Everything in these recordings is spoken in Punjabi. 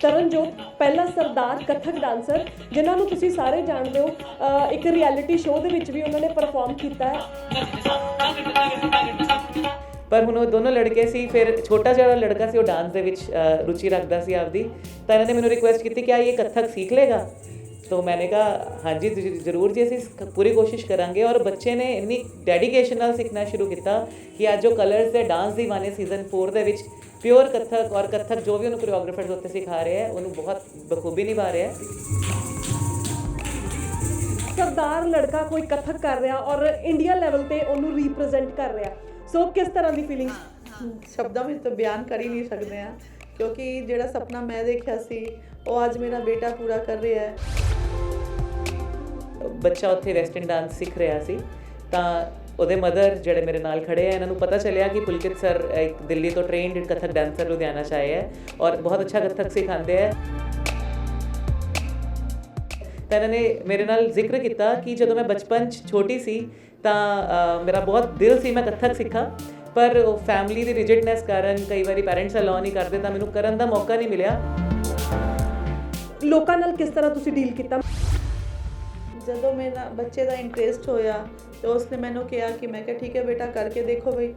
ਤਰਨਜੋਤ, ਪਹਿਲਾ ਸਰਦਾਰ, ਕਥਕ ਡਾਂਸਰ, ਜਿਨ੍ਹਾਂ ਨੂੰ ਤੁਸੀਂ ਸਾਰੇ ਜਾਣਦੇ ਹੋ ਇੱਕ ਰਿਐਲਿਟੀ ਸ਼ੋਅ ਦੇ ਵਿੱਚ ਵੀ ਉਹਨਾਂ ਨੇ ਪਰਫਾਰਮ ਕੀਤਾ ਹੈ। ਪਰ ਹੁਣ ਉਹ ਦੋਨੋਂ ਲੜਕੇ ਸੀ, ਫਿਰ ਛੋਟਾ ਜਿਹੜਾ ਲੜਕਾ ਸੀ, ਉਹ ਡਾਂਸ ਦੇ ਵਿੱਚ ਰੁਚੀ ਰੱਖਦਾ ਸੀ ਆਪਦੀ। ਤਾਂ ਇਹਨਾਂ ਨੇ ਮੈਨੂੰ ਰਿਕੁਐਸਟ ਕੀਤੀ ਕਿ ਆ ਇਹ ਕਥਕ ਸਿੱਖ ਲੇਗਾ ਤੋ ਮੈਨੇ ਕਹਾ ਹਾਂਜੀ ਤੁਸੀਂ ਜ਼ਰੂਰ ਜੀ ਅਸੀਂ ਪੂਰੀ ਕੋਸ਼ਿਸ਼ ਕਰਾਂਗੇ ਔਰ ਬੱਚੇ ਨੇ ਇੰਨੀ ਡੈਡੀਕੇਸ਼ਨ ਨਾਲ ਸਿੱਖਣਾ ਸ਼ੁਰੂ ਕੀਤਾ ਕਿ ਅੱਜ ਜੋ ਕਲਰਸ ਦੇ ਡਾਂਸ ਦੀ ਦੀਵਾਨੇ ਸੀਜ਼ਨ 4 ਦੇ ਵਿੱਚ ਪਿਓਰ ਕਥਕ ਔਰ ਕਥਕ ਜੋ ਵੀ ਉਹਨੂੰ ਕੋਰੀਓਗ੍ਰਾਫਰਸ ਉੱਤੇ ਸਿਖਾ ਰਹੇ ਹੈ ਉਹਨੂੰ ਬਹੁਤ ਬਖੂਬੀ ਨਿਭਾ ਰਿਹਾ ਹੈ। ਸਰਦਾਰ ਲੜਕਾ ਕੋਈ ਕਥਕ ਕਰ ਰਿਹਾ ਔਰ ਇੰਡੀਆ ਲੈਵਲ ਤੇ ਉਹਨੂੰ ਰਿਪਰੈਜ਼ੈਂਟ ਕਰ ਰਿਹਾ। ਸੋ ਕਿਸ ਤਰ੍ਹਾਂ ਦੀ ਫੀਲਿੰਗ ਸ਼ਬਦਾਂ ਵਿੱਚ ਤਾਂ ਬਿਆਨ ਕਰ ਹੀ ਨਹੀਂ ਸਕਦੇ ਆ ਕਿਉਂਕਿ ਜਿਹੜਾ ਸੁਪਨਾ ਮੈਂ ਦੇਖਿਆ ਸੀ, ਉਹ ਅੱਜ ਮੇਰਾ ਬੇਟਾ ਪੂਰਾ ਕਰ ਰਿਹਾ ਹੈ। ਬੱਚਾ ਉੱਥੇ ਵੈਸਟਰਨ ਡਾਂਸ ਸਿੱਖ ਰਿਹਾ ਸੀ। ਤਾਂ ਉਹਦੇ ਮਦਰ ਜਿਹੜੇ ਮੇਰੇ ਨਾਲ ਖੜੇ ਆ, ਇਹਨਾਂ ਨੂੰ ਪਤਾ ਚੱਲਿਆ ਕਿ ਪੁਲਕਿਤ ਸਰ ਇੱਕ ਦਿੱਲੀ ਤੋਂ ਟ੍ਰੇਨਡ ਕਥਕ ਡਾਂਸਰ ਲੁਧਿਆਣਾ 'ਚ ਆਏ ਹੈ ਔਰ ਬਹੁਤ ਅੱਛਾ ਕਥਕ ਸਿਖਾਉਂਦੇ ਹੈ ਤਾਂ ਇਹਨਾਂ ਨੇ ਮੇਰੇ ਨਾਲ ਜ਼ਿਕਰ ਕੀਤਾ ਕਿ ਜਦੋਂ ਮੈਂ ਬਚਪਨ 'ਚ ਛੋਟੀ ਸੀ, ਤਾਂ ਮੇਰਾ ਬਹੁਤ ਦਿਲ ਸੀ ਮੈਂ ਕਥਕ ਸਿੱਖਾਂ। ਪਰ ਉਹ ਫੈਮਿਲੀ ਦੀ ਰਿਜਿਡਨੈਸ ਕਾਰਨ ਕਈ ਵਾਰੀ ਪੈਰੈਂਟਸ ਅਲਾਉ ਨਹੀਂ ਕਰਦੇ ਤਾਂ ਮੈਨੂੰ ਕਰਨ ਦਾ ਮੌਕਾ ਨਹੀਂ ਮਿਲਿਆ। ਲੋਕਾਂ ਨਾਲ ਕਿਸ ਤਰ੍ਹਾਂ ਤੁਸੀਂ ਡੀਲ ਕੀਤਾ? ਜਦੋਂ ਮੇਰਾ ਬੱਚੇ ਦਾ ਇੰਟਰਸਟ ਹੋਇਆ ਤੇ ਉਸਨੇ ਮੈਨੂੰ ਕਿਹਾ ਕਿ ਮੈਂ ਕਿਹਾ ਠੀਕ ਹੈ ਬੇਟਾ ਕਰਕੇ ਦੇਖੋ ਬਈ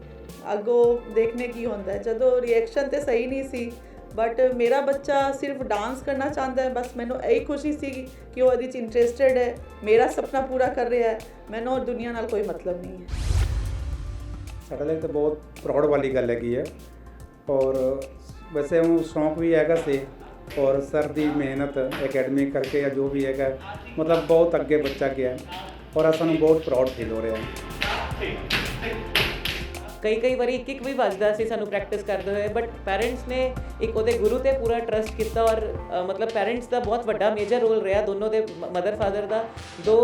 ਅੱਗੋਂ ਦੇਖਨੇ ਕੀ ਹੁੰਦਾ ਹੈ। ਜਦੋਂ ਰਿਐਕਸ਼ਨ ਤੇ ਸਹੀ ਨਹੀਂ ਸੀ ਬਟ ਮੇਰਾ ਬੱਚਾ ਸਿਰਫ ਡਾਂਸ ਕਰਨਾ ਚਾਹੁੰਦਾ ਹੈ ਬਸ ਮੈਨੂੰ ਇਹੀ ਖੁਸ਼ੀ ਸੀ ਕਿ ਉਹ ਇਹਦੇ ਚ ਇੰਟਰਸਟਿਡ ਹੈ। ਮੇਰਾ ਸੁਪਨਾ ਪੂਰਾ ਕਰ ਰਿਹਾ ਹੈ। ਮੈਨੂੰ ਦੁਨੀਆ ਨਾਲ ਕੋਈ ਮਤਲਬ ਨਹੀਂ ਹੈ। ਸਾਡੇ ਲਈ ਤਾਂ ਬਹੁਤ ਪ੍ਰਾਊਡ ਵਾਲੀ ਗੱਲ ਹੈਗੀ ਹੈ। ਔਰ ਵੈਸੇ ਉਹ ਸ਼ੌਂਕ ਵੀ ਹੈਗਾ ਸੀ। ਔਰ ਸਰ ਦੀ ਮਿਹਨਤ ਅਕੈਡਮੀ ਕਰਕੇ ਜਾਂ ਜੋ ਵੀ ਹੈਗਾ, ਮਤਲਬ ਬਹੁਤ ਅੱਗੇ ਬੱਚਾ ਗਿਆ। ਔਰ ਸਾਨੂੰ ਬਹੁਤ ਪ੍ਰਾਊਡ ਫੀਲ ਹੋ ਰਿਹਾ ਹੈ। ਕਈ ਕਈ ਵਾਰੀ ਇੱਕ ਇੱਕ ਵੀ ਵੱਜਦਾ ਸੀ, ਸਾਨੂੰ ਪ੍ਰੈਕਟਿਸ ਕਰਦੇ ਹੋਏ ਬਟ ਪੈਰੈਂਟਸ ਨੇ ਇੱਕ ਉਹਦੇ ਗੁਰੂ ਤੇ ਪੂਰਾ ਟਰਸਟ ਕੀਤਾ ਔਰ ਮਤਲਬ ਪੈਰੈਂਟਸ ਦਾ ਬਹੁਤ ਵੱਡਾ ਮੇਜਰ ਰੋਲ ਰਿਹਾ ਦੋਨੋਂ ਦੇ ਮਦਰ ਫਾਦਰ ਦਾ। ਦੋ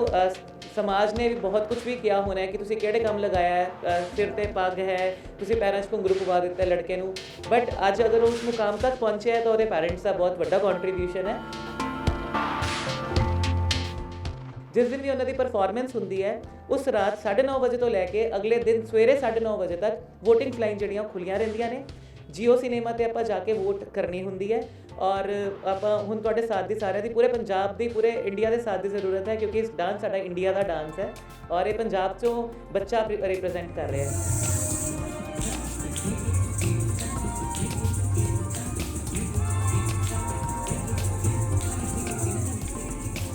ਸਮਾਜ ਨੇ ਵੀ ਬਹੁਤ ਕੁਝ ਵੀ ਕਿਹਾ ਹੋਣਾ ਹੈ ਕਿ ਤੁਸੀਂ ਕਿਹੜੇ ਕੰਮ ਲਗਾਇਆ ਹੈ ਸਿਰ ਤੇ ਪੱਗ ਹੈ ਤੁਸੀਂ ਪੈਰੈਂਟਸ ਨੂੰ ਘੁੰਗਰੂ ਪਵਾ ਦਿੱਤਾ ਲੜਕੇ ਨੂੰ ਬਟ ਅੱਜ ਅਗਰ ਉਹ ਉਸ ਮੁਕਾਮ ਤੱਕ ਪਹੁੰਚਿਆ ਹੈ ਤਾਂ ਉਹਦੇ ਪੈਰੈਂਟਸ ਦਾ ਬਹੁਤ ਵੱਡਾ ਕੰਟਰੀਬਿਊਸ਼ਨ ਹੈ ਜਿਸ ਦਿਨ ਵੀ ਉਹਨਾਂ ਦੀ ਪਰਫਾਰਮੈਂਸ ਹੁੰਦੀ ਹੈ ਉਸ ਰਾਤ 9:30 ਵਜੇ ਤੋਂ ਲੈ ਕੇ ਅਗਲੇ ਦਿਨ ਸਵੇਰੇ 9:30 ਵਜੇ ਤੱਕ VOTING ਲਾਈਨ ਜਿਹੜੀਆਂ ਖੁੱਲੀਆਂ ਰਹਿੰਦੀਆਂ ਨੇ ਜੀਓ ਸਿਨੇਮਾ ਤੇ ਆਪਾਂ ਜਾ ਕੇ ਵੋਟ ਕਰਨੀ ਹੁੰਦੀ ਹੈ ਔਰ ਆਪਾਂ ਹੁਣ ਤੁਹਾਡੇ ਸਾਥ ਦੀ ਸਾਰਿਆਂ ਦੀ, ਪੂਰੇ ਪੰਜਾਬ ਦੀ, ਪੂਰੇ ਇੰਡੀਆ ਦੇ ਸਾਥ ਦੀ ਜ਼ਰੂਰਤ ਹੈ ਕਿਉਂਕਿ ਇਸ ਡਾਂਸ ਸਾਡਾ ਇੰਡੀਆ ਦਾ ਡਾਂਸ ਹੈ ਔਰ ਇਹ ਪੰਜਾਬ ਚੋਂ ਬੱਚਾ ਰਿਪਰੈਜ਼ੈਂਟ ਕਰ ਰਿਹਾ ਹੈ।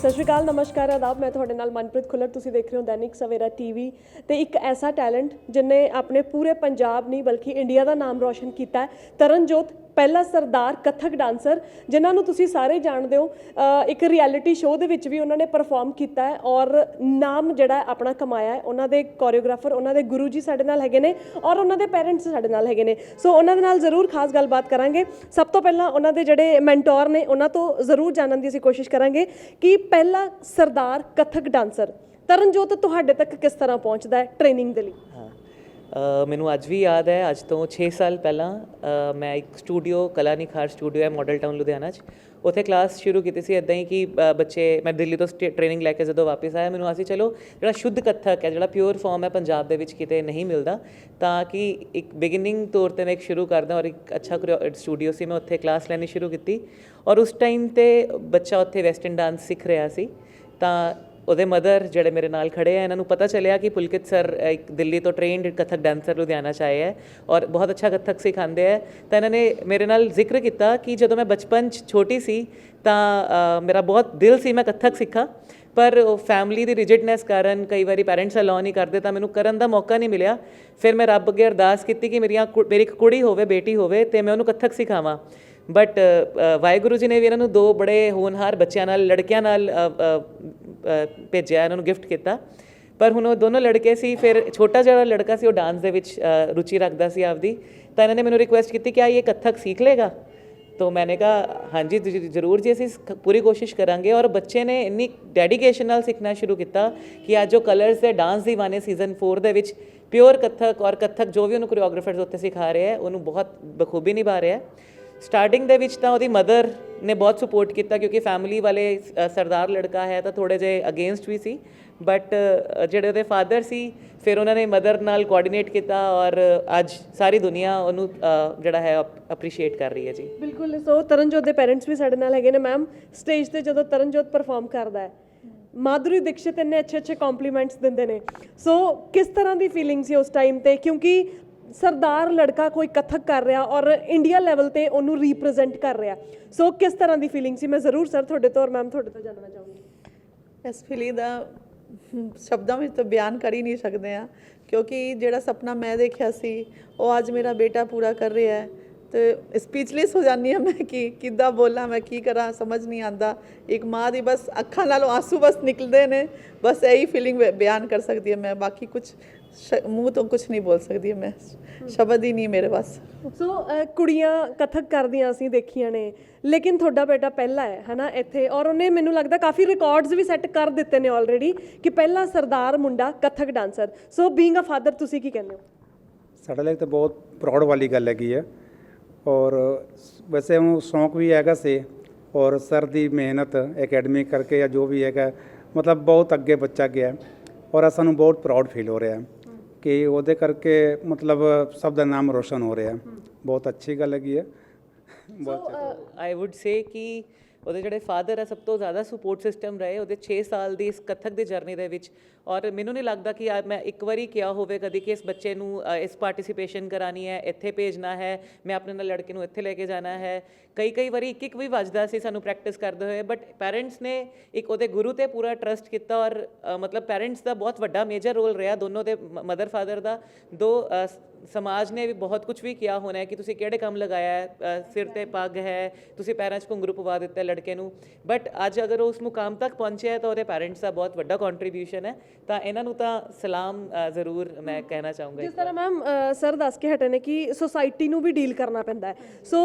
ਸਤਿ ਸ਼੍ਰੀ ਅਕਾਲ, ਨਮਸਕਾਰ, ਆਦਾਬ। ਮੈਂ ਤੁਹਾਡੇ ਨਾਲ ਮਨਪ੍ਰੀਤ ਖੁੱਲਰ। ਤੁਸੀਂ ਦੇਖ ਰਹੇ ਹੋ ਦੈਨਿਕ ਸਵੇਰਾ ਟੀਵੀ ਤੇ ਇੱਕ ਐਸਾ ਟੈਲੈਂਟ ਜਿਨੇ ਆਪਣੇ ਪੂਰੇ ਪੰਜਾਬ ਨਹੀਂ, ਬਲਕਿ ਇੰਡੀਆ ਦਾ ਨਾਮ ਰੋਸ਼ਨ ਕੀਤਾ ਹੈ। ਤਰਨਜੋਤ, ਪਹਿਲਾ ਸਰਦਾਰ, ਕਥਕ ਡਾਂਸਰ, ਜਿਨ੍ਹਾਂ ਨੂੰ ਤੁਸੀਂ ਸਾਰੇ ਜਾਣਦੇ ਹੋ ਇੱਕ ਰਿਐਲਿਟੀ ਸ਼ੋਅ ਦੇ ਵਿੱਚ ਵੀ ਉਹਨਾਂ ਨੇ ਪਰਫਾਰਮ ਕੀਤਾ ਹੈ ਔਰ ਨਾਮ ਜਿਹੜਾ ਆਪਣਾ ਕਮਾਇਆ ਹੈ। ਉਹਨਾਂ ਦੇ ਕੋਰੀਓਗ੍ਰਾਫਰ ਉਹਨਾਂ ਦੇ ਗੁਰੂ ਜੀ ਸਾਡੇ ਨਾਲ ਹੈਗੇ ਨੇ ਔਰ ਉਹਨਾਂ ਦੇ ਪੇਰੈਂਟਸ ਸਾਡੇ ਨਾਲ ਹੈਗੇ ਨੇ। ਸੋ ਉਹਨਾਂ ਦੇ ਨਾਲ ਜ਼ਰੂਰ ਖਾਸ ਗੱਲਬਾਤ ਕਰਾਂਗੇ। ਸਭ ਤੋਂ ਪਹਿਲਾਂ ਉਹਨਾਂ ਦੇ ਜਿਹੜੇ ਮੈਂਟੋਰ ਨੇ, ਉਹਨਾਂ ਤੋਂ ਜ਼ਰੂਰ ਜਾਣਨ ਦੀ ਅਸੀਂ ਕੋਸ਼ਿਸ਼ ਕਰਾਂਗੇ ਕਿ ਪਹਿਲਾ ਸਰਦਾਰ ਕਥਕ ਡਾਂਸਰ। ਤਰਨਜੋਤ, ਤੁਹਾਡੇ ਤੱਕ ਕਿਸ ਤਰ੍ਹਾਂ ਪਹੁੰਚਦਾ ਹੈ ਟ੍ਰੇਨਿੰਗ ਦੇ ਲਈ? ਹਾਂ। ਮੈਨੂੰ ਅੱਜ ਵੀ ਯਾਦ ਹੈ, ਅੱਜ ਤੋਂ 6 ਸਾਲ ਪਹਿਲਾਂ ਮੈਂ ਇੱਕ ਸਟੂਡੀਓ ਕਲਾ ਨਿਖਾਰ ਸਟੂਡੀਓ ਹੈ ਮਾਡਲ ਟਾਊਨ ਲੁਧਿਆਣਾ 'ਚ। ਉੱਥੇ ਕਲਾਸ ਸ਼ੁਰੂ ਕੀਤੀ ਸੀ ਇਦਾਂ ਹੀ ਕਿ ਬੱਚੇ, ਮੈਂ ਦਿੱਲੀ ਤੋਂ ਟ੍ਰੇਨਿੰਗ ਲੈ ਕੇ ਜਦੋਂ ਵਾਪਸ ਆਇਆ, ਮੈਨੂੰ ਆਸੀ ਚਲੋ, ਜਿਹੜਾ ਸ਼ੁੱਧ ਕੱਥਕ ਹੈ, ਜਿਹੜਾ ਪਿਓਰ ਫਾਰਮ ਹੈ ਪੰਜਾਬ ਦੇ ਵਿੱਚ ਕਿਤੇ ਨਹੀਂ ਮਿਲਦਾ, ਤਾਂ ਕਿ ਇੱਕ ਬਿਗਿਨਿੰਗ ਤੌਰ ਤੇ ਮੈਂ ਇੱਕ ਸ਼ੁਰੂ ਕਰਦਾ ਔਰ ਇੱਕ ਅੱਛਾ ਸਟੂਡੀਓ ਸੀ, ਮੈਂ ਉੱਥੇ ਕਲਾਸ ਲੈਣੀ ਸ਼ੁਰੂ ਕੀਤੀ, ਔਰ ਉਸ ਟਾਈਮ ਤੇ ਬੱਚਾ ਉੱਥੇ ਵੈਸਟਰਨ ਡਾਂਸ ਸਿੱਖ ਰਿਹਾ ਸੀ, ਤਾਂ ਉਹਦੇ ਮਦਰ ਜਿਹੜੇ ਮੇਰੇ ਨਾਲ ਖੜੇ ਆ, ਇਹਨਾਂ ਨੂੰ ਪਤਾ ਚੱਲਿਆ ਕਿ ਪੁਲਕਿਤ ਸਰ ਇੱਕ ਦਿੱਲੀ ਤੋਂ ਟ੍ਰੇਨਡ ਕਥਕ ਡਾਂਸਰ ਲੁਧਿਆਣਾ 'ਚ ਆਏ ਹੈ ਔਰ ਬਹੁਤ ਅੱਛਾ ਕਥਕ ਸਿਖਾਉਂਦੇ ਹੈ ਤਾਂ ਇਹਨਾਂ ਨੇ ਮੇਰੇ ਨਾਲ ਜ਼ਿਕਰ ਕੀਤਾ ਕਿ ਜਦੋਂ ਮੈਂ ਬਚਪਨ 'ਚ ਛੋਟੀ ਸੀ ਤਾਂ ਮੇਰਾ ਬਹੁਤ ਦਿਲ ਸੀ ਮੈਂ ਕਥਕ ਸਿੱਖਾਂ, ਪਰ ਉਹ ਫੈਮਿਲੀ ਦੀ ਰਿਜਿਡਨੈਸ ਕਾਰਨ ਕਈ ਵਾਰੀ ਪੈਰੈਂਟਸ ਅਲਾਉ ਨਹੀਂ ਕਰਦੇ ਤਾਂ ਮੈਨੂੰ ਕਰਨ ਦਾ ਮੌਕਾ ਨਹੀਂ ਮਿਲਿਆ। ਫਿਰ ਮੈਂ ਰੱਬ ਅੱਗੇ ਅਰਦਾਸ ਕੀਤੀ ਕਿ ਮੇਰੀਆਂ ਕੁ- ਮੇਰੀ ਇੱਕ ਕੁੜੀ ਹੋਵੇ, ਬੇਟੀ ਹੋਵੇ ਤੇ ਮੈਂ ਉਹਨੂੰ ਕਥਕ ਸਿਖਾਵਾਂ। ਬਟ ਵਾਹਿਗੁਰੂ ਜੀ ਨੇ ਵੀ ਇਹਨਾਂ ਨੂੰ ਦੋ ਬੜੇ ਹੋਣਹਾਰ ਬੱਚਿਆਂ ਨਾਲ, ਲੜਕਿਆਂ ਨਾਲ ਭੇਜਿਆ, ਇਹਨਾਂ ਨੂੰ ਗਿਫਟ ਕੀਤਾ। ਪਰ ਹੁਣ ਉਹ ਦੋਨੋਂ ਲੜਕੇ ਸੀ, ਫਿਰ ਛੋਟਾ ਜਿਹੜਾ ਲੜਕਾ ਸੀ, ਉਹ ਡਾਂਸ ਦੇ ਵਿੱਚ ਰੁਚੀ ਰੱਖਦਾ ਸੀ ਆਪਦੀ। ਤਾਂ ਇਹਨਾਂ ਨੇ ਮੈਨੂੰ ਰਿਕੁਐਸਟ ਕੀਤੀ ਕਿ ਆ ਇਹ ਕਥਕ ਸਿੱਖ ਲੇਗਾ ਤੋ ਮੈਂ ਕਿਹਾ, ਹਾਂਜੀ ਜ਼ਰੂਰ ਜੀ, ਅਸੀਂ ਪੂਰੀ ਕੋਸ਼ਿਸ਼ ਕਰਾਂਗੇ। ਔਰ ਬੱਚੇ ਨੇ ਇੰਨੀ ਡੈਡੀਕੇਸ਼ਨ ਨਾਲ ਸਿੱਖਣਾ ਸ਼ੁਰੂ ਕੀਤਾ ਕਿ ਅੱਜ ਉਹ ਕਲਰਸ ਦੇ ਡਾਂਸ ਦੀ ਦੀਵਾਨੇ ਸੀਜ਼ਨ 4 ਦੇ ਵਿੱਚ ਪਿਓਰ ਕਥਕ ਔਰ ਕਥਕ ਜੋ ਵੀ ਉਹਨੂੰ ਕੋਰੀਓਗ੍ਰਾਫਰਸ ਉੱਤੇ ਸਿਖਾ ਰਹੇ ਹੈ, ਉਹਨੂੰ ਬਹੁਤ ਬਖੂਬੀ ਨਿਭਾ ਰਿਹਾ ਹੈ। ਸਟਾਰਟਿੰਗ ਦੇ ਵਿੱਚ ਤਾਂ ਉਹਦੀ ਮਦਰ ਨੇ ਬਹੁਤ ਸਪੋਰਟ ਕੀਤਾ ਕਿਉਂਕਿ ਫੈਮਿਲੀ ਵਾਲੇ ਸਰਦਾਰ ਲੜਕਾ ਹੈ ਤਾਂ ਥੋੜੇ ਜੇ ਅਗੇਂਸਟ ਵੀ ਸੀ। ਬਟ ਜਿਹੜੇ ਉਹਦੇ ਫਾਦਰ ਸੀ, ਫਿਰ ਉਹਨਾਂ ਨੇ ਮਦਰ ਨਾਲ ਕੋਆਰਡੀਨੇਟ ਕੀਤਾ ਔਰ ਅੱਜ ਸਾਰੀ ਦੁਨੀਆ ਉਹਨੂੰ ਜਿਹੜਾ ਹੈ ਅਪਰੀਸ਼ੀਏਟ ਕਰ ਰਹੀ ਹੈ ਜੀ। ਬਿਲਕੁਲ, ਸੋ ਤਰਨਜੋਤ ਦੇ ਪੇਰੈਂਟਸ ਵੀ ਸਾਡੇ ਨਾਲ ਹੈਗੇ ਨੇ ਮੈਮ ਸਟੇਜ ਤੇ ਜਦੋਂ ਤਰਨਜੋਤ ਪਰਫਾਰਮ ਕਰਦਾ ਹੈ, ਮਾਧੁਰੀ ਦੀਕਸ਼ਿਤ ਇੰਨੇ ਅੱਛੇ ਅੱਛੇ ਕੰਪਲੀਮੈਂਟਸ ਦਿੰਦੇ ਨੇ। ਸੋ ਕਿਸ ਤਰ੍ਹਾਂ ਦੀ ਫੀਲਿੰਗ ਸੀ ਉਸ ਟਾਈਮ ਤੇ? ਕਿਉਂਕਿ ਸਰਦਾਰ ਲੜਕਾ ਕੋਈ ਕਥਕ ਕਰ ਰਿਹਾ ਔਰ ਇੰਡੀਆ ਲੈਵਲ ਤੇ ਉਹਨੂੰ ਰਿਪਰੈਜ਼ੈਂਟ ਕਰ ਰਿਹਾ। ਸੋ ਕਿਸ ਤਰ੍ਹਾਂ ਦੀ ਫੀਲਿੰਗ ਸੀ? ਮੈਂ ਜ਼ਰੂਰ ਸਰ ਤੁਹਾਡੇ ਤੋਂ ਔਰ ਮੈਮ ਤੁਹਾਡੇ ਤੋਂ ਜਾਣਨਾ ਚਾਹੂੰਗੀ। ਇਸ ਫੀਲਿੰਗ ਦਾ ਸ਼ਬਦਾਂ ਵਿੱਚ ਤਾਂ ਬਿਆਨ ਕਰ ਹੀ ਨਹੀਂ ਸਕਦੇ ਆ, ਕਿਉਂਕਿ ਜਿਹੜਾ ਸੁਪਨਾ ਮੈਂ ਦੇਖਿਆ ਸੀ, ਉਹ ਅੱਜ ਮੇਰਾ ਬੇਟਾ ਪੂਰਾ ਕਰ ਰਿਹਾ ਹੈ। ਤੇ ਸਪੀਚਲੈਸ ਹੋ ਜਾਂਦੀ ਹਾਂ ਮੈਂ ਕਿ ਕਿੱਦਾਂ ਬੋਲਾਂ, ਮੈਂ ਕੀ ਕਰਾਂ, ਸਮਝ ਨਹੀਂ ਆਂਦਾ ਇੱਕ ਮਾਂ ਦੀ ਬਸ ਅੱਖਾਂ ਨਾਲੋਂ ਆਂਸੂ ਬਸ ਨਿਕਲਦੇ ਨੇ। ਬਸ ਇਹੀ ਫੀਲਿੰਗ ਬਿਆਨ ਕਰ ਸਕਦੀ ਹਾਂ ਮੈਂ, ਬਾਕੀ ਕੁਝ ਮੂੰਹ ਤੋਂ ਕੁਝ ਨਹੀਂ ਬੋਲ ਸਕਦੀ ਮੈਂ। ਸ਼ਬਦ ਹੀ ਨਹੀਂ ਮੇਰੇ ਬਸ ਸੋ ਕੁੜੀਆਂ ਕਥਕ ਕਰਦੀਆਂ ਅਸੀਂ ਦੇਖੀਆਂ ਨੇ। ਲੇਕਿਨ ਤੁਹਾਡਾ ਬੇਟਾ ਪਹਿਲਾ ਹੈ ਹਨਾ ਇੱਥੇ। ਔਰ ਉਹਨੇ ਮੈਨੂੰ ਲੱਗਦਾ ਕਾਫੀ ਰਿਕਾਰਡਸ ਵੀ ਸੈੱਟ ਕਰ ਦਿੱਤੇ ਨੇ ਆਲਰੇਡੀ ਕਿ ਪਹਿਲਾ ਸਰਦਾਰ ਮੁੰਡਾ Kathak dancer so being a father ਤੁਸੀਂ ਕੀ ਕਹਿੰਦੇ ਹੋ? ਸਾਡੇ ਲਈ ਤਾਂ ਬਹੁਤ ਪ੍ਰਾਊਡ ਵਾਲੀ ਗੱਲ ਹੈਗੀ ਹੈ ਔਰ ਵੈਸੇ ਉਹਨੂੰ ਸ਼ੌਂਕ ਵੀ ਹੈਗਾ ਸੀ। ਔਰ ਸਰ ਦੀ ਮਿਹਨਤ ਅਕੈਡਮੀ ਕਰਕੇ ਜਾਂ ਜੋ ਵੀ ਹੈਗਾ ਮਤਲਬ ਬਹੁਤ ਅੱਗੇ ਬੱਚਾ ਗਿਆ। ਔਰ ਸਾਨੂੰ ਬਹੁਤ ਪ੍ਰਾਊਡ ਫੀਲ ਹੋ ਰਿਹਾ। ਕਿ ਉਹਦੇ ਕਰਕੇ ਮਤਲਬ ਸਭ ਦਾ ਨਾਮ ਰੋਸ਼ਨ ਹੋ ਰਿਹਾ। ਬਹੁਤ ਅੱਛੀ ਗੱਲ ਹੈਗੀ ਹੈ। ਬਹੁਤ ਆਈ ਊਡ ਸੇ ਕਿ ਉਹਦੇ ਜਿਹੜੇ ਫਾਦਰ ਆ, ਸਭ ਤੋਂ ਜ਼ਿਆਦਾ ਸਪੋਰਟ ਸਿਸਟਮ ਰਹੇ ਉਹਦੇ 6 ਸਾਲ ਦੀ ਇਸ ਕਥਕ ਦੀ ਜਰਨੀ ਦੇ ਵਿੱਚ। ਔਰ ਮੈਨੂੰ ਨਹੀਂ ਲੱਗਦਾ ਕਿ ਆ ਮੈਂ ਇੱਕ ਵਾਰੀ ਕਿਹਾ ਹੋਵੇ ਕਦੀ ਕਿ ਇਸ ਬੱਚੇ ਨੂੰ ਇਸ ਪਾਰਟਿਸਿਪੇਸ਼ਨ ਕਰਾਣੀ ਹੈ, ਇੱਥੇ ਭੇਜਣਾ ਹੈ, ਮੈਂ ਆਪਣੇ ਨਾਲ ਲੜਕੇ ਨੂੰ ਇੱਥੇ ਲੈ ਕੇ ਜਾਣਾ ਹੈ। ਕਈ ਕਈ ਵਾਰੀ ਇੱਕ ਇੱਕ ਵੀ ਵੱਜਦਾ ਸੀ, ਸਾਨੂੰ ਪ੍ਰੈਕਟਿਸ ਕਰਦੇ ਹੋਏ ਬਟ ਪੈਰੈਂਟਸ ਨੇ ਇੱਕ ਉਹਦੇ ਗੁਰੂ ਤੇ ਪੂਰਾ ਟਰਸਟ ਕੀਤਾ ਔਰ ਮਤਲਬ ਪੈਰੈਂਟਸ ਦਾ ਬਹੁਤ ਵੱਡਾ ਮੇਜਰ ਰੋਲ ਰਿਹਾ ਦੋਨੋਂ ਦੇ ਮਦਰ ਫਾਦਰ ਦਾ। ਦੋ ਸਮਾਜ ਨੇ ਵੀ ਬਹੁਤ ਕੁਝ ਵੀ ਕਿਹਾ ਹੋਣਾ ਹੈ ਕਿ ਤੁਸੀਂ ਕਿਹੜੇ ਕੰਮ ਲਗਾਇਆ ਸਿਰ ਤੇ ਪੱਗ ਹੈ ਤੁਸੀਂ ਪੈਰਾਂ 'ਚ ਘੁੰਗਰੂ ਪਵਾ ਦਿੱਤਾ ਲੜਕੇ ਨੂੰ। ਬਟ ਅੱਜ ਅਗਰ ਉਹ ਉਸ ਮੁਕਾਮ ਤੱਕ ਪਹੁੰਚਿਆ ਹੈ ਤਾਂ ਉਹਦੇ ਪੈਰੈਂਟਸ ਦਾ ਬਹੁਤ ਵੱਡਾ ਕੰਟਰੀਬਿਊਸ਼ਨ ਹੈ। ਤਾਂ ਇਹਨਾਂ ਨੂੰ ਤਾਂ ਸਲਾਮ ਜ਼ਰੂਰ ਮੈਂ ਕਹਿਣਾ ਚਾਹੂੰਗਾ ਜਿਸ ਤਰ੍ਹਾਂ ਮੈਮ ਸਰ ਦੱਸ ਕੇ ਹਟੇ ਨੇ ਕਿ ਸੋਸਾਇਟੀ ਨੂੰ ਵੀ ਡੀਲ ਕਰਨਾ ਪੈਂਦਾ ਹੈ। ਸੋ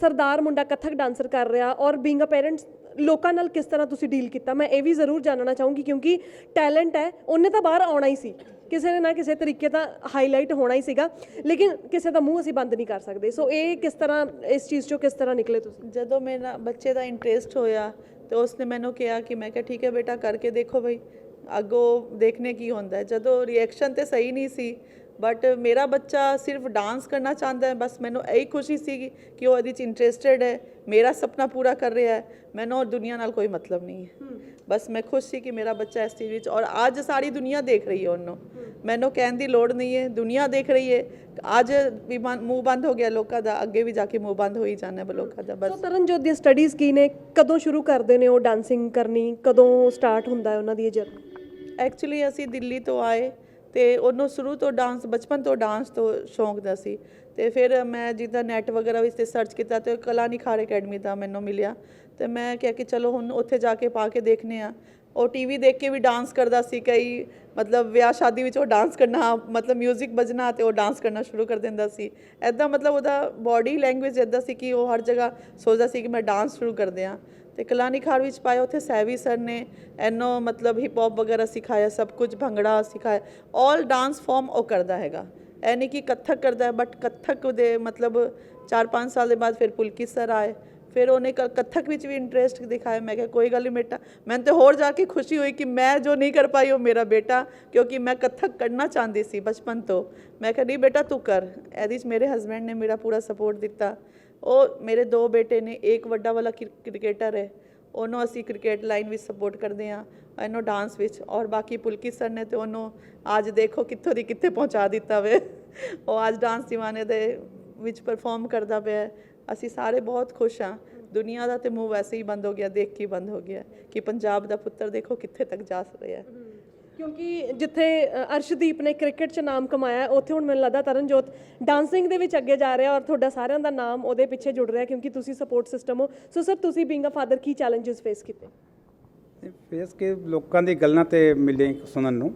ਸਰਦਾਰ ਮੁੰਡਾ ਕਥਕ ਡਾਂਸਰ ਕਰ ਰਿਹਾ ਔਰ ਬੀਇੰਗ ਅ ਪੇਰੈਂਟਸ ਲੋਕਾਂ ਨਾਲ ਕਿਸ ਤਰ੍ਹਾਂ ਤੁਸੀਂ ਡੀਲ ਕੀਤਾ? ਮੈਂ ਇਹ ਵੀ ਜ਼ਰੂਰ ਜਾਣਨਾ ਚਾਹੂੰਗੀ ਕਿਉਂਕਿ ਟੈਲੈਂਟ ਹੈ, ਉਹਨੇ ਤਾਂ ਬਾਹਰ ਆਉਣਾ ਹੀ ਸੀ। ਕਿਸੇ ਨੇ ਨਾ ਕਿਸੇ ਤਰੀਕੇ ਤਾਂ ਹਾਈਲਾਈਟ ਹੋਣਾ ਹੀ ਸੀਗਾ। ਲੇਕਿਨ ਕਿਸੇ ਦਾ ਮੂੰਹ ਅਸੀਂ ਬੰਦ ਨਹੀਂ ਕਰ ਸਕਦੇ। ਸੋ ਇਹ ਕਿਸ ਤਰ੍ਹਾਂ, ਇਸ ਚੀਜ਼ ਚੋਂ ਕਿਸ ਤਰ੍ਹਾਂ ਨਿਕਲੇ ਤੁਸੀਂ? ਜਦੋਂ ਮੇਰਾ ਬੱਚੇ ਦਾ ਇੰਟਰਸਟ ਹੋਇਆ, ਤੇ ਉਸਨੇ ਮੈਨੂੰ ਕਿਹਾ ਕਿ ਮੈਂ ਕਿਹਾ, ਠੀਕ ਹੈ ਬੇਟਾ, ਕਰਕੇ ਦੇਖੋ ਬਈ, ਅੱਗੋਂ ਦੇਖਨੇ ਕੀ ਹੁੰਦਾ ਜਦੋਂ ਰਿਐਕਸ਼ਨ ਤੇ ਸਹੀ ਨਹੀਂ ਸੀ ਬਟ ਮੇਰਾ ਬੱਚਾ ਸਿਰਫ ਡਾਂਸ ਕਰਨਾ ਚਾਹੁੰਦਾ ਹੈ ਬਸ ਮੈਨੂੰ ਇਹੀ ਖੁਸ਼ੀ ਸੀ ਕਿ ਉਹ ਇਹਦੇ ਚ ਇੰਟਰਸਟਿਡ ਹੈ ਮੇਰਾ ਸੁਪਨਾ ਪੂਰਾ ਕਰ ਰਿਹਾ ਹੈ ਮੈਨੂੰ ਹੋਰ ਦੁਨੀਆ ਨਾਲ ਕੋਈ ਮਤਲਬ ਨਹੀਂ ਹੈ ਬਸ ਮੈਂ ਖੁਸ਼ ਸੀ ਕਿ ਮੇਰਾ ਬੱਚਾ ਇਸ ਚੀਜ਼ ਵਿੱਚ ਔਰ ਅੱਜ ਸਾਰੀ ਦੁਨੀਆ ਦੇਖ ਰਹੀ ਹੈ ਉਹਨੂੰ ਮੈਨੂੰ ਕਹਿਣ ਦੀ ਲੋੜ ਨਹੀਂ ਹੈ ਦੁਨੀਆ ਦੇਖ ਰਹੀ ਹੈ ਅੱਜ ਵੀ ਮੂੰਹ ਬੰਦ ਹੋ ਗਿਆ ਲੋਕਾਂ ਦਾ ਅੱਗੇ ਵੀ ਜਾ ਕੇ ਮੂੰਹ ਬੰਦ ਹੋ ਹੀ ਜਾਣਾ ਲੋਕਾਂ ਦਾ ਬਸ ਸੋ ਤਰਨਜੋਤ ਦੀਆਂ ਸਟੱਡੀਜ਼ ਕੀ ਨੇ ਕਦੋਂ ਸ਼ੁਰੂ ਕਰਦੇ ਨੇ ਉਹ ਡਾਂਸਿੰਗ ਕਰਨੀ ਕਦੋਂ ਸਟਾਰਟ ਹੁੰਦਾ ਹੈ ਉਹਨਾਂ ਦੀ ਇਹ ਜਰਨੀ ਐਕਚੁਅਲੀ ਅਸੀਂ ਦਿੱਲੀ ਤੋਂ ਆਏ ਤੇ ਉਹਨੂੰ ਸ਼ੁਰੂ ਤੋਂ ਡਾਂਸ ਬਚਪਨ ਤੋਂ ਡਾਂਸ ਤੋਂ ਸ਼ੌਂਕ ਦਾ ਸੀ। ਤੇ ਫਿਰ ਮੈਂ ਜਿੱਦਾਂ ਨੈਟ ਵਗੈਰਾ ਵਿੱਚ ਤੇ ਸਰਚ ਕੀਤਾ ਤੇ ਕਲਾ ਨਿਖਾਰ ਅਕੈਡਮੀ ਦਾ ਮੈਨੂੰ ਮਿਲਿਆ। ਤੇ ਮੈਂ ਕਿਹਾ ਕਿ ਚਲੋ ਹੁਣ ਉੱਥੇ ਜਾ ਕੇ ਪਾ ਕੇ ਦੇਖਨੇ ਆ ਉਹ ਟੀਵੀ ਦੇਖ ਕੇ ਵੀ ਡਾਂਸ ਕਰਦਾ ਸੀ, ਕਈ ਮਤਲਬ ਵਿਆਹ ਸ਼ਾਦੀ ਵਿੱਚ ਉਹ ਡਾਂਸ ਕਰਨਾ, ਮਤਲਬ 뮤직 ਵੱਜਣਾ ਤੇ ਉਹ ਡਾਂਸ ਕਰਨਾ ਸ਼ੁਰੂ ਕਰ ਦਿੰਦਾ ਸੀ। ਐਦਾਂ ਮਤਲਬ ਉਹਦਾ ਬਾਡੀ ਲੈਂਗੁਏਜ ਐਦਾਂ ਸੀ ਕਿ ਉਹ ਹਰ ਜਗ੍ਹਾ ਸੋਚਦਾ ਸੀ ਕਿ ਮੈਂ ਡਾਂਸ ਸ਼ੁਰੂ ਕਰ ਦਿਆਂ ਤੇ ਕਲਾਨੀ ਖਾਰ ਵਿੱਚ ਪਾਇਆ, ਉੱਥੇ ਸੈਵੀ ਸਰ ਨੇ ਐਨੋ ਮਤਲਬ ਹਿਪ ਹੌਪ ਵਗੈਰਾ ਸਿਖਾਇਆ, ਸਭ ਕੁਝ ਭੰਗੜਾ ਸਿਖਾਇਆ 올 ਡਾਂਸ ਫਾਰਮ ਉਹ ਕਰਦਾ ਹੈਗਾ। ਐ ਨਹੀਂ ਕਿ ਕੱਥਕ ਕਰਦਾ ਹੈ ਬਟ ਕੱਥਕ ਦੇ ਮਤਲਬ 4-5 ਸਾਲ ਦੇ ਬਾਅਦ ਫਿਰ ਪੁਲਕੀ ਸਰ ਆਏ। ਫਿਰ ਉਹਨੇ ਕ- ਕੱਥਕ ਵਿੱਚ ਵੀ ਇੰਟਰਸਟ ਦਿਖਾਇਆ, ਮੈਂ ਕਿਹਾ ਕੋਈ ਗੱਲ ਨਹੀਂ ਬੇਟਾ। ਮੈਨੂੰ ਤੇ ਹੋਰ ਜਾ ਕੇ ਖੁਸ਼ੀ ਹੋਈ ਕਿ ਮੈਂ ਜੋ ਨਹੀਂ ਕਰ ਪਾਈ ਉਹ ਮੇਰਾ ਬੇਟਾ, ਕਿਉਂਕਿ ਮੈਂ ਕੱਥਕ ਕਰਨਾ ਚਾਹੁੰਦੀ ਸੀ ਬਚਪਨ ਤੋਂ। ਮੈਂ ਕਿਹਾ, ਨਹੀਂ ਬੇਟਾ ਤੂੰ ਕਰ। ਇਹਦੇ 'ਚ ਮੇਰੇ ਹਸਬੰਡ ਨੇ ਮੇਰਾ ਪੂਰਾ ਸਪੋਰਟ ਦਿੱਤਾ। ਉਹ ਮੇਰੇ ਦੋ ਬੇਟੇ ਨੇ, ਇੱਕ ਵੱਡਾ ਵਾਲਾ ਕ੍ਰਿਕਟਰ ਹੈ। ਉਹਨੂੰ ਅਸੀਂ ਕ੍ਰਿਕਟ ਲਾਈਨ ਵਿੱਚ ਸਪੋਰਟ ਕਰਦੇ ਹਾਂ, ਇਹਨੂੰ ਡਾਂਸ ਵਿੱਚ ਔਰ ਬਾਕੀ ਪੁਲਕੀ ਸਰ ਨੇ ਤੇ ਉਹਨੂੰ ਅੱਜ ਦੇਖੋ ਕਿੱਥੋਂ ਦੀ ਕਿੱਥੇ ਪਹੁੰਚਾ ਦਿੱਤਾ ਵੇ। ਉਹ ਅੱਜ ਡਾਂਸ ਦੀਵਾਨੇ ਦੇ ਵਿੱਚ ਪਰਫਾਰਮ ਕਰਦਾ ਪਿਆ ਅਸੀਂ ਸਾਰੇ ਬਹੁਤ ਖੁਸ਼ ਹਾਂ। ਦੁਨੀਆ ਦਾ ਤੇ ਮੂੰਹ ਵੈਸੇ ਹੀ ਬੰਦ ਹੋ ਗਿਆ, ਦੇਖ ਕੇ ਹੀ ਬੰਦ ਹੋ ਗਿਆ ਕਿ ਪੰਜਾਬ ਦਾ ਪੁੱਤਰ ਦੇਖੋ ਕਿੱਥੇ ਤੱਕ ਜਾ ਰਿਹਾ ਹੈ। ਕਿਉਂਕਿ ਜਿੱਥੇ ਅਰਸ਼ਦੀਪ ਨੇ ਕ੍ਰਿਕਟ 'ਚ ਨਾਮ ਕਮਾਇਆ ਉੱਥੇ ਹੁਣ ਮੈਨੂੰ ਲੱਗਦਾ ਤਰਨਜੋਤ ਡਾਂਸਿੰਗ ਦੇ ਵਿੱਚ ਅੱਗੇ ਜਾ ਰਿਹਾ ਔਰ ਤੁਹਾਡਾ ਸਾਰਿਆਂ ਦਾ ਨਾਮ ਉਹਦੇ ਪਿੱਛੇ ਜੁੜ ਰਿਹਾ ਕਿਉਂਕਿ ਤੁਸੀਂ ਸਪੋਰਟ ਸਿਸਟਮ ਹੋ। ਸੋ ਸਰ ਤੁਸੀਂ ਬੀਇੰਗ ਅ ਫਾਦਰ ਕੀ ਚੈਲੰਜਸ ਫੇਸ ਕੀਤੇ? ਫੇਸ ਕੇ ਲੋਕਾਂ ਦੀ ਗੱਲਾਂ ਤੇ ਮਿਲੇ ਸੁਣਨ ਨੂੰ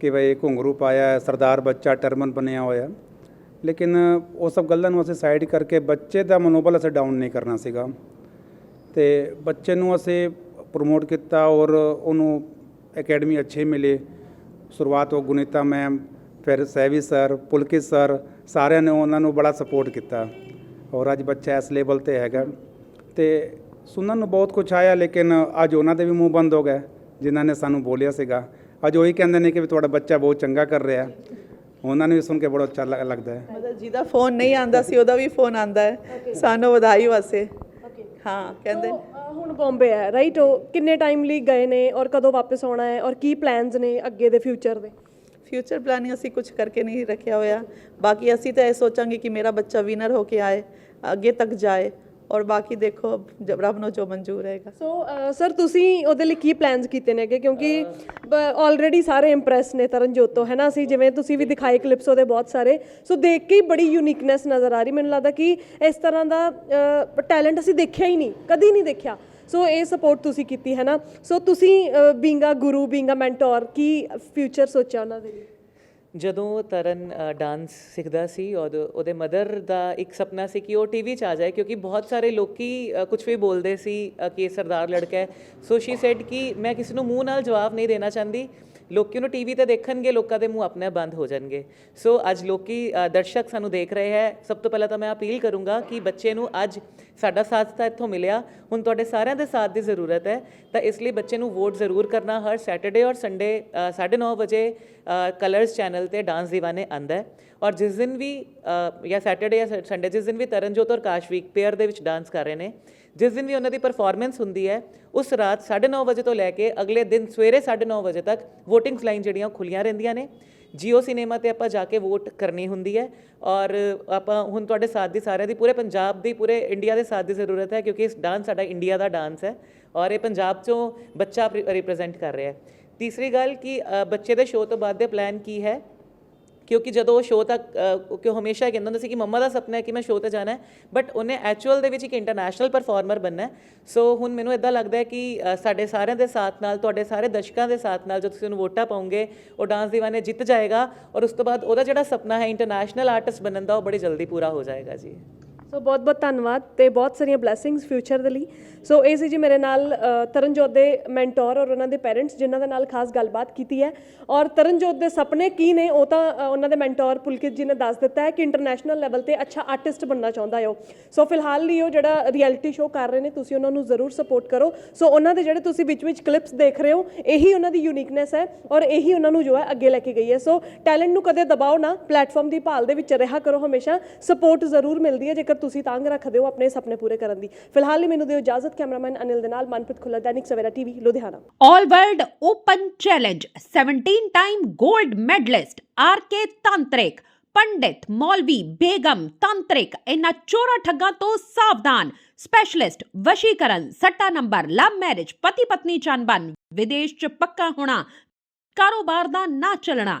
ਕਿ ਬਈ ਘੁੰਗਰੂ ਪਾਇਆ ਸਰਦਾਰ ਬੱਚਾ ਟਰਮਨ ਬਣਿਆ ਹੋਇਆ ਲੇਕਿਨ ਉਹ ਸਭ ਗੱਲਾਂ ਨੂੰ ਅਸੀਂ ਸਾਈਡ ਕਰਕੇ ਬੱਚੇ ਦਾ ਮਨੋਬਲ ਅਸੀਂ ਡਾਊਨ ਨਹੀਂ ਕਰਨਾ ਸੀਗਾ। ਤੇ ਬੱਚੇ ਨੂੰ ਅਸੀਂ ਪ੍ਰਮੋਟ ਕੀਤਾ ਔਰ ਉਹਨੂੰ ਅਕੈਡਮੀ ਅੱਛੇ ਮਿਲੇ ਸ਼ੁਰੂਆਤ ਉਹ ਗੁਨੀਤਾ ਮੈਮ ਫਿਰ ਸੈਵੀ ਸਰ ਪੁਲਕਿਤ ਸਰ ਸਾਰਿਆਂ ਨੇ ਉਹਨਾਂ ਨੂੰ ਬੜਾ ਸਪੋਰਟ ਕੀਤਾ। ਔਰ ਅੱਜ ਬੱਚਾ ਇਸ ਲੈਵਲ ਤੇ ਹੈਗਾ। ਤੇ ਸੁਣਨ ਨੂੰ ਬਹੁਤ ਕੁਝ ਆਇਆ ਲੇਕਿਨ ਅੱਜ ਉਹਨਾਂ ਦੇ ਵੀ ਮੂੰਹ ਬੰਦ ਹੋ ਗਏ ਜਿਨ੍ਹਾਂ ਨੇ ਸਾਨੂੰ ਬੋਲਿਆ ਸੀਗਾ। ਅੱਜ ਉਹੀ ਕਹਿੰਦੇ ਨੇ ਕਿ ਵੀ ਤੁਹਾਡਾ ਬੱਚਾ ਬਹੁਤ ਚੰਗਾ ਕਰ ਰਿਹਾ। ਉਹਨਾਂ ਨੇ ਵੀ ਸੁਣ ਕੇ ਬੜਾ ਅੱਛਾ ਲੱਗ- ਲੱਗਦਾ ਹੈ। ਮਤਲਬ ਜਿਹਦਾ ਫੋਨ ਨਹੀਂ ਆਂਦਾ ਸੀ ਉਹਦਾ ਵੀ ਫੋਨ ਆਂਦਾ ਹੈ। ਸਾਨੂੰ ਵਧਾਈ ਵਾਸਤੇ। ਹਾਂ ਕਹਿੰਦੇ ਹੁਣ ਬੰਬੇ ਹੈ ਰਾਈਟ ਉਹ ਕਿੰਨੇ ਟਾਈਮ ਲਈ ਗਏ ਨੇ ਔਰ ਕਦੋਂ ਵਾਪਸ ਆਉਣਾ ਹੈ ਔਰ ਕੀ ਪਲਾਨਸ ਨੇ ਅੱਗੇ ਦੇ ਫਿਊਚਰ ਦੇ? ਫਿਊਚਰ ਪਲਾਨਿੰਗ ਅਸੀਂ ਕੁਝ ਕਰਕੇ ਨਹੀਂ ਰੱਖਿਆ ਹੋਇਆ। ਬਾਕੀ ਅਸੀਂ ਤਾਂ ਇਹ ਸੋਚਾਂਗੇ ਕਿ ਮੇਰਾ ਬੱਚਾ ਵਿਨਰ ਹੋ ਕੇ ਆਏ, ਅੱਗੇ ਤੱਕ ਜਾਏ। ਔਰ ਬਾਕੀ ਦੇਖੋ ਜਬ ਰੱਬ ਨੂੰ ਜੋ ਮਨਜ਼ੂਰ ਹੈਗਾ। ਸੋ ਸਰ, ਤੁਸੀਂ ਉਹਦੇ ਲਈ ਕੀ ਪਲਾਨਸ ਕੀਤੇ ਨੇਗੇ? ਕਿਉਂਕਿ ਆਲਰੇਡੀ ਸਾਰੇ ਇੰਪ੍ਰੈਸ ਨੇ ਤਰਨਜੋਤ ਤੋਂ ਹੈ ਨਾ? ਅਸੀਂ ਜਿਵੇਂ ਤੁਸੀਂ ਵੀ ਦਿਖਾਏ ਕਲਿੱਪਸ ਉਹਦੇ ਬਹੁਤ ਸਾਰੇ। ਸੋ ਦੇਖ ਕੇ ਹੀ ਬੜੀ ਯੂਨੀਕਨੈਸ ਨਜ਼ਰ ਆ ਰਹੀ। ਮੈਨੂੰ ਲੱਗਦਾ ਕਿ ਇਸ ਤਰ੍ਹਾਂ ਦਾ ਟੈਲੈਂਟ ਅਸੀਂ ਦੇਖਿਆ ਹੀ ਨਹੀਂ, ਕਦੀ ਨਹੀਂ ਦੇਖਿਆ। ਸੋ ਇਹ ਸਪੋਰਟ ਤੁਸੀਂ ਕੀਤੀ, ਹੈ ਨਾ? ਸੋ ਤੁਸੀਂ ਬੀਂਗਾ ਗੁਰੂ, ਬੀਂਗਾ ਮੈਂਟੋਰ ਕੀ ਫਿਊਚਰ ਸੋਚਿਆ ਉਹਨਾਂ ਦੇ ਲਈ? ਜਦੋਂ ਤਰਨ ਡਾਂਸ ਸਿੱਖਦਾ ਸੀ ਔਰ ਉਹਦੇ ਮਦਰ ਦਾ ਇੱਕ ਸੁਪਨਾ ਸੀ ਕਿ ਉਹ ਟੀਵੀ 'ਚ ਆ ਜਾਏ ਕਿਉਂਕਿ ਬਹੁਤ ਸਾਰੇ ਲੋਕੀ ਕੁਝ ਵੀ ਬੋਲਦੇ ਸੀ ਕਿ ਸਰਦਾਰ ਲੜਕਾ ਹੈ। ਸੋ ਸ਼ੀ ਸੈਡ ਕਿ ਮੈਂ ਕਿਸੇ ਨੂੰ ਮੂੰਹ ਨਾਲ ਜਵਾਬ ਨਹੀਂ ਦੇਣਾ ਚਾਹੁੰਦੀ। ਲੋਕੀ ਉਹਨੂੰ ਟੀਵੀ ਤੇ ਦੇਖਣਗੇ, ਲੋਕਾਂ ਦੇ ਮੂੰਹ ਆਪਣੇ ਬੰਦ ਹੋ ਜਾਣਗੇ। ਸੋ ਅੱਜ ਲੋਕੀ ਦਰਸ਼ਕ ਸਾਨੂੰ ਦੇਖ ਰਹੇ ਹੈ। ਸਭ ਤੋਂ ਪਹਿਲਾਂ ਤਾਂ ਮੈਂ ਅਪੀਲ ਕਰੂੰਗਾ ਕਿ ਬੱਚੇ ਨੂੰ ਅੱਜ ਸਾਡਾ ਸਾਥ ਤਾਂ ਇੱਥੋਂ ਮਿਲਿਆ। ਹੁਣ ਤੁਹਾਡੇ ਸਾਰਿਆਂ ਦੇ ਸਾਥ ਦੀ ਜ਼ਰੂਰਤ ਹੈ। ਤਾਂ ਇਸ ਲਈ ਬੱਚੇ ਨੂੰ ਵੋਟ ਜ਼ਰੂਰ ਕਰਨਾ ਹਰ ਸੈਟਰਡੇ ਔਰ ਸੰਡੇ 9:30 ਵਜੇ ਕਲਰਸ ਚੈਨਲ ਤੇ ਡਾਂਸ ਦੀਵਾਨੇ ਆਂਦਾ ਹੈ। ਔਰ ਜਿਸ ਦਿਨ ਵੀ ਜਾਂ ਸੈਟਰਡੇ ਜਾਂ ਸੰਡੇ ਜਿਸ ਦਿਨ ਵੀ ਤਰਨਜੋਤ ਔਰ ਕਾਸ਼ਵੀਕ ਪੇਅਰ ਦੇ ਵਿੱਚ ਡਾਂਸ ਕਰ ਰਹੇ ਨੇ ਜਿਸ ਦਿਨ ਵੀ ਉਹਨਾਂ ਦੀ ਪਰਫਾਰਮੈਂਸ ਹੁੰਦੀ ਹੈ, ਉਸ ਰਾਤ 9:30 ਵਜੇ ਤੋਂ ਲੈ ਕੇ ਅਗਲੇ ਦਿਨ ਸਵੇਰੇ 9:30 ਵਜੇ ਤੱਕ VOTINGS ਲਾਈਨ ਜਿਹੜੀਆਂ ਉਹ ਖੁੱਲੀਆਂ ਰਹਿੰਦੀਆਂ ਨੇ। ਜੀਓ ਸਿਨੇਮਾ ਤੇ ਆਪਾਂ ਜਾ ਕੇ ਵੋਟ ਕਰਨੀ ਹੁੰਦੀ ਹੈ ਔਰ ਆਪਾਂ ਹੁਣ ਤੁਹਾਡੇ ਸਾਥ ਦੀ ਸਾਰਿਆਂ ਦੀ, ਪੂਰੇ ਪੰਜਾਬ ਦੀ, ਪੂਰੇ ਇੰਡੀਆ ਦੇ ਸਾਥ ਦੀ ਜ਼ਰੂਰਤ ਹੈ ਕਿਉਂਕਿ ਇਸ ਡਾਂਸ ਸਾਡਾ ਇੰਡੀਆ ਦਾ ਡਾਂਸ ਹੈ ਔਰ ਇਹ ਪੰਜਾਬ ਚੋਂ ਬੱਚਾ ਰਿਪਰੈਜ਼ੈਂਟ ਕਰ ਰਿਹਾ ਹੈ। ਤੀਸਰੀ ਗੱਲ ਕਿ ਬੱਚੇ ਦੇ ਸ਼ੋਅ ਤੋਂ ਬਾਅਦ ਦੇ ਪਲਾਨ ਕੀ ਹੈ? ਕਿਉਂਕਿ ਜਦੋਂ ਉਹ ਸ਼ੋਅ ਤੱਕ ਕਿ ਉਹ ਹਮੇਸ਼ਾ ਕਹਿੰਦਾ ਹੁੰਦਾ ਸੀ ਕਿ ਮੰਮਾ ਦਾ ਸੁਪਨਾ ਹੈ ਕਿ ਮੈਂ ਸ਼ੋਅ ਤੇ ਜਾਣਾ ਹੈ ਬਟ ਉਹਨੇ ਐਕਚੁਅਲ ਦੇ ਵਿੱਚ ਇੱਕ ਇੰਟਰਨੈਸ਼ਨਲ ਪਰਫਾਰਮਰ ਬਣਨਾ ਹੈ। ਸੋ ਹੁਣ ਮੈਨੂੰ ਇਦਾਂ ਲੱਗਦਾ ਹੈ ਕਿ ਸਾਡੇ ਸਾਰਿਆਂ ਦੇ ਸਾਥ ਨਾਲ, ਤੁਹਾਡੇ ਸਾਰੇ ਦਰਸ਼ਕਾਂ ਦੇ ਸਾਥ ਨਾਲ ਜਦੋਂ ਤੁਸੀਂ ਉਹਨੂੰ ਵੋਟਾਂ ਪਾਉਂਗੇ, ਉਹ ਡਾਂਸ ਦੀਵਾਨੇ ਜਿੱਤ ਜਾਏਗਾ ਔਰ ਉਸ ਤੋਂ ਬਾਅਦ ਉਹਦਾ ਜਿਹੜਾ ਸੁਪਨਾ ਹੈ ਇੰਟਰਨੈਸ਼ਨਲ ਆਰਟਿਸਟ ਬਣਨ ਦਾ, ਉਹ ਬੜੀ ਜਲਦੀ ਪੂਰਾ ਹੋ ਜਾਏਗਾ ਜੀ। ਸੋ ਬਹੁਤ ਬਹੁਤ ਧੰਨਵਾਦ ਤੇ ਬਹੁਤ ਸਾਰੀਆਂ ਬਲੇਸਿੰਗਸ ਫਿਊਚਰ ਦੇ ਲਈ। ਸੋ ਇਹ ਸੀ ਜੀ ਮੇਰੇ ਨਾਲ ਤਰਨਜੋਤ ਦੇ ਮੈਂਟੋਰ ਔਰ ਉਹਨਾਂ ਦੇ ਪੇਰੈਂਟਸ ਜਿਨ੍ਹਾਂ ਦੇ ਨਾਲ ਖਾਸ ਗੱਲਬਾਤ ਕੀਤੀ ਹੈ। ਔਰ ਤਰਨਜੋਤ ਦੇ ਸੁਪਨੇ ਕੀ ਨੇ, ਉਹ ਤਾਂ ਉਹਨਾਂ ਦੇ ਮੈਂਟੋਰ ਪੁਲਕਿਤ ਜੀ ਨੇ ਦੱਸ ਦਿੱਤਾ ਹੈ ਕਿ ਇੰਟਰਨੈਸ਼ਨਲ ਲੈਵਲ ਤੇ ਅੱਛਾ ਆਰਟਿਸਟ ਬਣਨਾ ਚਾਹੁੰਦਾ ਹੈ ਉਹ। ਸੋ ਫਿਲਹਾਲ ਲਈ ਉਹ ਜਿਹੜਾ ਰਿਐਲਿਟੀ ਸ਼ੋਅ ਕਰ ਰਹੇ ਨੇ, ਤੁਸੀਂ ਉਹਨਾਂ ਨੂੰ ਜ਼ਰੂਰ ਸਪੋਰਟ ਕਰੋ। ਸੋ ਉਹਨਾਂ ਦੇ ਜਿਹੜੇ ਤੁਸੀਂ ਵਿੱਚ ਵਿੱਚ ਕਲਿੱਪਸ ਦੇਖ ਰਹੇ ਹੋ, ਇਹੀ ਉਹਨਾਂ ਦੀ ਯੂਨੀਕਨੈਸ ਹੈ ਔਰ ਇਹੀ ਉਹਨਾਂ ਨੂੰ ਜੋ ਹੈ ਅੱਗੇ ਲੈ ਕੇ ਗਈ ਹੈ। ਸੋ ਟੈਲੈਂਟ ਨੂੰ ਕਦੇ ਦਬਾਓ ਨਾ ਪਲੇਟਫਾਰਮ ਦੀ ਭਾਲ ਦੇ ਵਿੱਚ ਰਿਹਾ ਕਰੋ ਹਮੇਸ਼ਾ। ਸਪੋਰਟ ਜ਼ਰੂਰ ਮਿਲਦੀ ਹੈ, ਜੇਕਰ ਤੁਸੀਂ ਤਾਂਗ ਰੱਖਦੇ ਹੋ ਆਪਣੇ ਸੁਪਨੇ ਪੂਰੇ ਕਰਨ ਦੀ। ਫਿਲਹਾਲ ਲਈ ਮੈਨੂੰ ਦਿਓ ਇਜਾਜ਼ਤ, ਕੈਮਰਾਮੈਨ ਅਨਿਲ ਦੇ ਨਾਲ Manpreet Khullar, Dainik Savera TV, Ludhiana. All World Open Challenge 17 time gold medalist RK Tantrik ਪੰਡਿਤ ਮੌਲਵੀ ਬੇਗਮ ਤੰਤਰਿਕ ਇਹਨਾਂ ਚੋਰਾ ਠੱਗਾਂ ਤੋਂ ਸਾਵਧਾਨ। ਸਪੈਸ਼ਲਿਸਟ ਵਸ਼ੀਕਰਨ, ਸੱਟਾ ਨੰਬਰ ਲਵ ਮੈਰਿਜ ਪਤੀ ਪਤਨੀ ਚੰਬਨ ਵਿਦੇਸ਼ ਚ ਪੱਕਾ ਹੋਣਾ, ਕਾਰੋਬਾਰ ਦਾ ਨਾ ਚੱਲਣਾ।